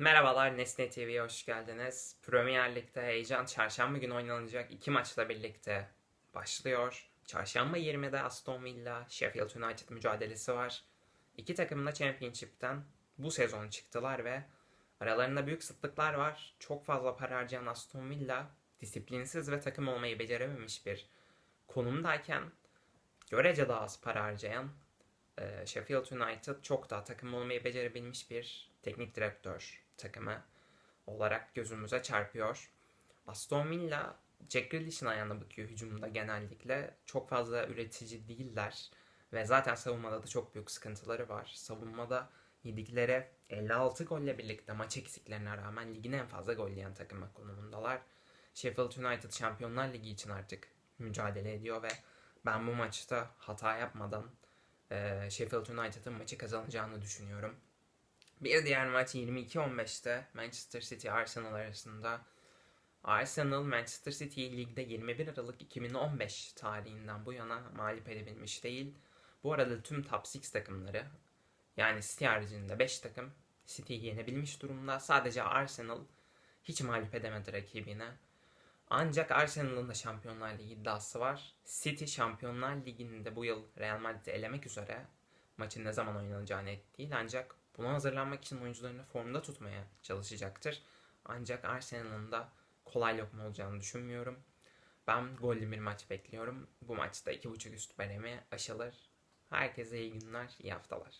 Merhabalar Nesne TV'ye hoş geldiniz. Premier Lig'de heyecan çarşamba günü oynanacak iki maçla birlikte başlıyor. Çarşamba 20'de Aston Villa Sheffield United mücadelesi var. İki takım da Championship'ten bu sezon çıktılar ve aralarında büyük sıtlıklar var. Çok fazla para harcayan Aston Villa disiplinsiz ve takım olmayı becerememiş bir konumdayken görece daha az para harcayan e, Sheffield United çok daha takım olmayı becerebilmiş bir teknik direktör takımı olarak gözümüze çarpıyor. Aston Villa Jack Grealish'in ayağına bakıyor hücumda genellikle. Çok fazla üretici değiller. Ve zaten savunmada da çok büyük sıkıntıları var. Savunmada yedikleri 56 golle birlikte maç eksiklerine rağmen ligin en fazla gol yiyen takımı konumundalar. Sheffield United Şampiyonlar Ligi için artık mücadele ediyor ve ben bu maçta hata yapmadan e, Sheffield United'ın maçı kazanacağını düşünüyorum. Bir diğer maç 22-15'te Manchester City Arsenal arasında. Arsenal Manchester City'yi ligde 21 Aralık 2015 tarihinden bu yana mağlup edebilmiş değil. Bu arada tüm top 6 takımları yani City haricinde 5 takım City'yi yenebilmiş durumda. Sadece Arsenal hiç mağlup edemedi rakibine. Ancak Arsenal'ın da Şampiyonlar Ligi iddiası var. City Şampiyonlar Ligi'nde bu yıl Real Madrid'i elemek üzere maçın ne zaman oynanacağı net değil. Ancak buna hazırlanmak için oyuncularını formda tutmaya çalışacaktır. Ancak Arsenal'ın da kolay lokma olacağını düşünmüyorum. Ben gollü bir maç bekliyorum. Bu maçta 2.5 üst baremi aşılır. Herkese iyi günler, iyi haftalar.